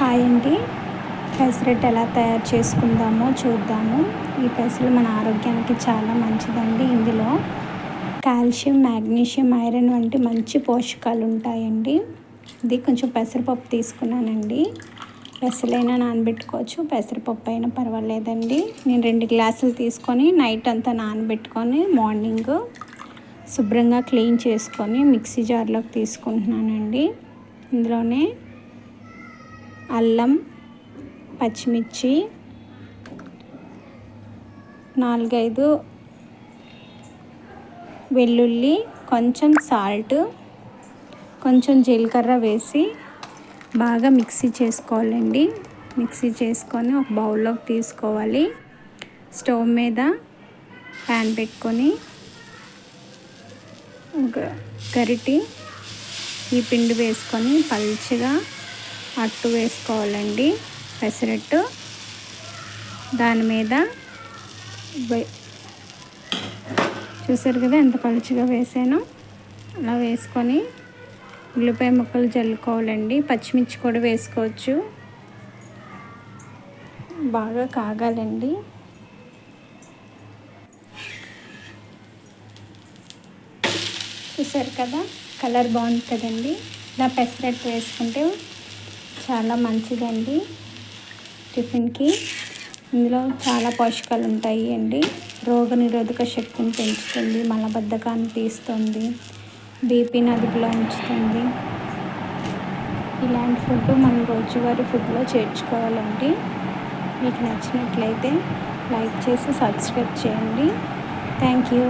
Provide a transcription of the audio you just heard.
Hi అండి. పెసరట్టు ఎలా తయారు చేసుకుందామో చూద్దాము. ఈ పెసలు మన ఆరోగ్యానికి చాలా మంచిదండి ఇందులో. కాల్షియం మ్యాగ్నీషియం ఐరన్ వంటి మంచి పోషకాలు ఉంటాయండి. ఇది కొంచెం పెసరపప్పు తీసుకున్నానండి. పెసలైనా నానబెట్టుకోవచ్చు పెసరపప్పు అయినా పర్వాలేదండి. నేను రెండు గ్లాసులు తీసుకొని నైట్ అంతా నానబెట్టుకొని మార్నింగ్ శుభ్రంగా క్లీన్ చేసుకొని మిక్సీ జార్లోకి తీసుకుంటున్నానండి. ఇందులోనే అల్లం పచ్చిమిర్చి నాలుగైదు వెల్లుల్లి కొంచెం సాల్ట్ కొంచెం జీలకర్ర వేసి బాగా మిక్సీ చేసుకోవాలండి. మిక్సీ చేసుకొని ఒక బౌల్లోకి తీసుకోవాలి. స్టవ్ మీద ప్యాన్ పెట్టుకొని ఒక గరిటి ఈ పిండి వేసుకొని పల్చగా అట్టు వేసుకోవాలండి పెసరట్టు. దాని మీద చూసారు కదా ఎంత పలుచగా వేసానో. అలా వేసుకొని ఉల్లిపాయ ముక్కలు జల్లుకోవాలండి. పచ్చిమిర్చి కూడా వేసుకోవచ్చు. బాగా కాగాలండి. చూసారు కదా? కలర్ బాగుంది కదండి. ఇలా పెసరట్టు వేసుకుంటే చాలా మంచిదండి టిఫిన్కి. ఇందులో చాలా పోషకాలు ఉంటాయి అండి రోగ నిరోధక శక్తిని పెంచుతుంది మలబద్ధకాన్ని తీస్తుంది బీపీని అదుపులో ఉంచుతుంది. ఇలాంటి ఫుడ్ మనం రోజువారీ ఫుడ్లో చేర్చుకోవాలండి. మీకు నచ్చినట్లయితే లైక్ చేసి సబ్స్క్రైబ్ చేయండి. Thank you.